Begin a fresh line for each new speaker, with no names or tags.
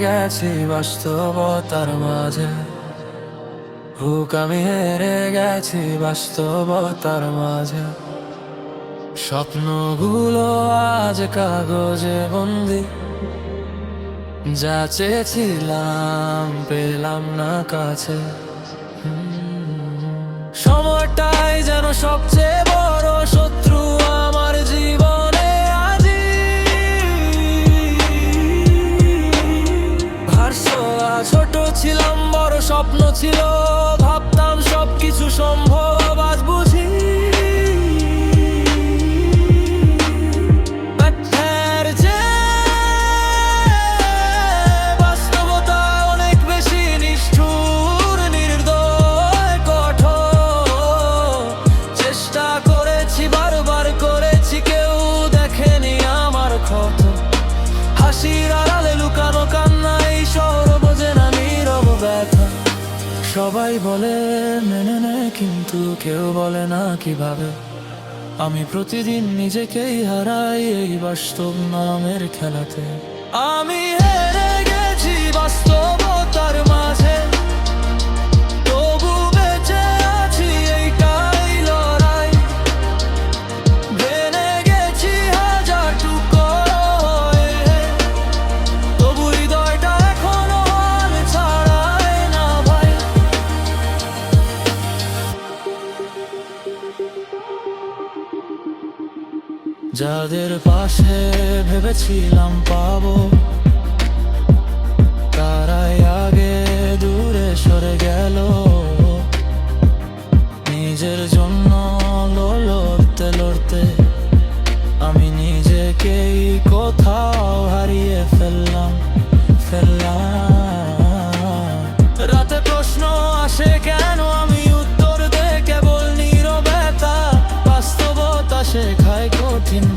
গেছি বাস্তবতার মাঝে। হুক, আমি হেরে গেছি বাস্তবতার মাঝে। স্বপ্নগুলো আজ কাগজে বন্দি। যা চেয়েছিলাম, পেলাম না কাছে। সময়টাই যেন সবচেয়ে হাসির আড়ালে লুকানো শহর বোঝে না নীরব ব্যথা। সবাই বলে, মেনে নেয় কিন্তু কেউ বলে না কীভাবে? আমি প্রতিদিন নিজেকেই হারাই এই বাস্তব নামের খেলাতে। আমি হেরে গেছি বাস্তবতার যাদের পাশে ভেবেছিলাম পাবো, তারাই আগে দূরে সরে গেল। নিজের জন্য লড়তে লড়তে আমি নিজেকেই কোথাও হারিয়ে ফেললাম ফেললাম। রাতে প্রশ্ন আসে, কেন আমি উত্তর দে? কেবল নীরবতা বাস্তবতা শেখায় কঠিন পা